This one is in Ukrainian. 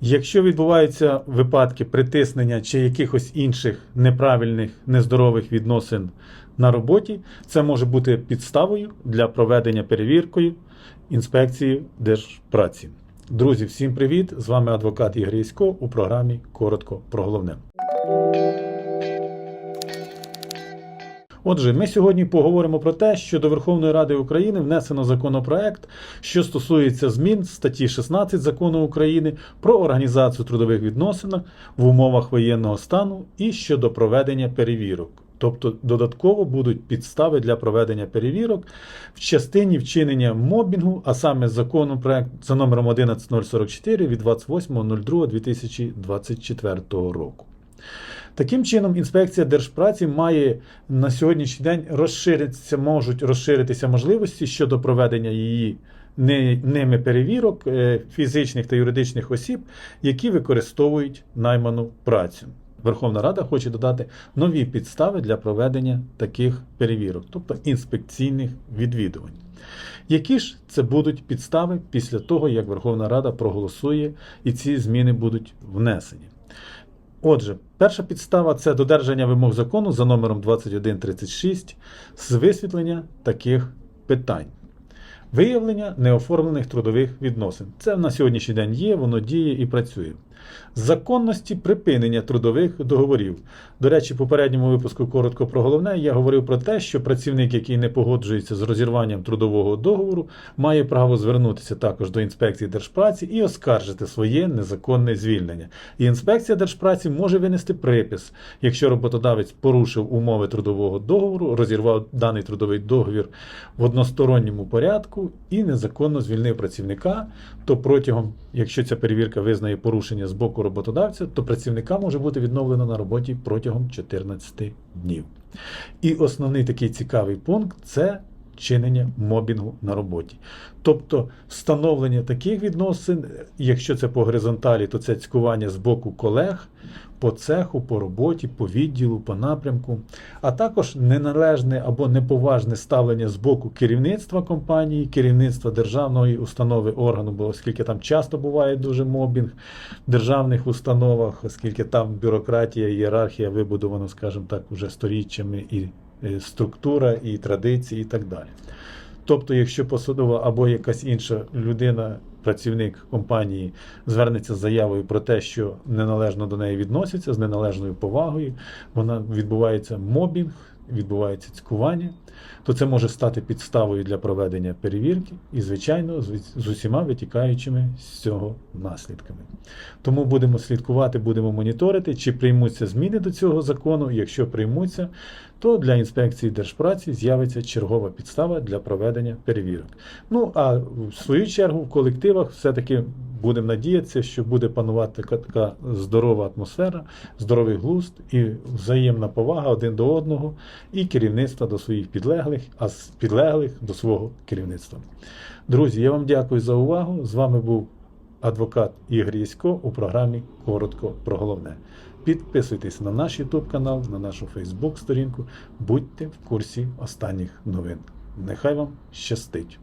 Якщо відбуваються випадки притиснення чи якихось інших неправильних, нездорових відносин на роботі, це може бути підставою для проведення перевіркою інспекції Держпраці. Друзі, всім привіт! З вами адвокат Ігор Ясько у програмі Коротко про головне. Отже, ми сьогодні поговоримо про те, що до Верховної Ради України внесено законопроект, що стосується змін статті 16 закону України про організацію трудових відносин в умовах воєнного стану і щодо проведення перевірок. Тобто додатково будуть підстави для проведення перевірок в частині вчинення мобінгу, а саме законопроект за номером 11044 від 28.02.2024 року. Таким чином, інспекція держпраці має на сьогоднішній день розширитися, можуть розширитися можливості щодо проведення її ними перевірок е, фізичних та юридичних осіб, які використовують найману працю. Верховна Рада хоче додати нові підстави для проведення таких перевірок, тобто інспекційних відвідувань. Які ж це будуть підстави після того, як Верховна Рада проголосує і ці зміни будуть внесені? Отже, перша підстава це додержання вимог закону за номером 2136 з висвітлення таких питань. Виявлення неоформлених трудових відносин. Це на сьогоднішній день є, воно діє і працює. Законності припинення трудових договорів. До речі, в попередньому випуску коротко про головне я говорив про те, що працівник, який не погоджується з розірванням трудового договору, має право звернутися також до інспекції держпраці і оскаржити своє незаконне звільнення. І інспекція держпраці може винести припис, якщо роботодавець порушив умови трудового договору, розірвав даний трудовий договір в односторонньому порядку і незаконно звільнив працівника, то протягом, якщо ця перевірка визнає порушення з боку роботодавця, то працівника може бути відновлено на роботі протягом 14 днів. І основний такий цікавий пункт це чинення мобінгу на роботі. Тобто встановлення таких відносин, якщо це по горизонталі, то це цькування з боку колег по цеху, по роботі, по відділу, по напрямку, а також неналежне або неповажне ставлення з боку керівництва компанії, керівництва державної установи органу, бо оскільки там часто буває дуже мобінг в державних установах, оскільки там бюрократія, ієрархія вибудована, скажімо так, уже сторіччями і структура, і традиції, і так далі. Тобто, якщо посадова або якась інша людина, працівник компанії, звернеться з заявою про те, що неналежно до неї відносяться з неналежною повагою, вона відбувається мобінг, відбувається цькування, то це може стати підставою для проведення перевірки і, звичайно, з, усіма витікаючими з цього наслідками. Тому будемо слідкувати, будемо моніторити, чи приймуться зміни до цього закону. Якщо приймуться, то для інспекції держпраці з'явиться чергова підстава для проведення перевірок. Ну а в свою чергу в колективах все-таки будемо надіятися, що буде панувати така, здорова атмосфера, здоровий глузд і взаємна повага один до одного, і керівництва до своїх підлеглих, а з підлеглих до свого керівництва. Друзі, я вам дякую за увагу. З вами був адвокат Ігор Ясько у програмі Коротко про головне. Підписуйтесь на наш YouTube канал, на нашу Facebook сторінку. Будьте в курсі останніх новин. Нехай вам щастить!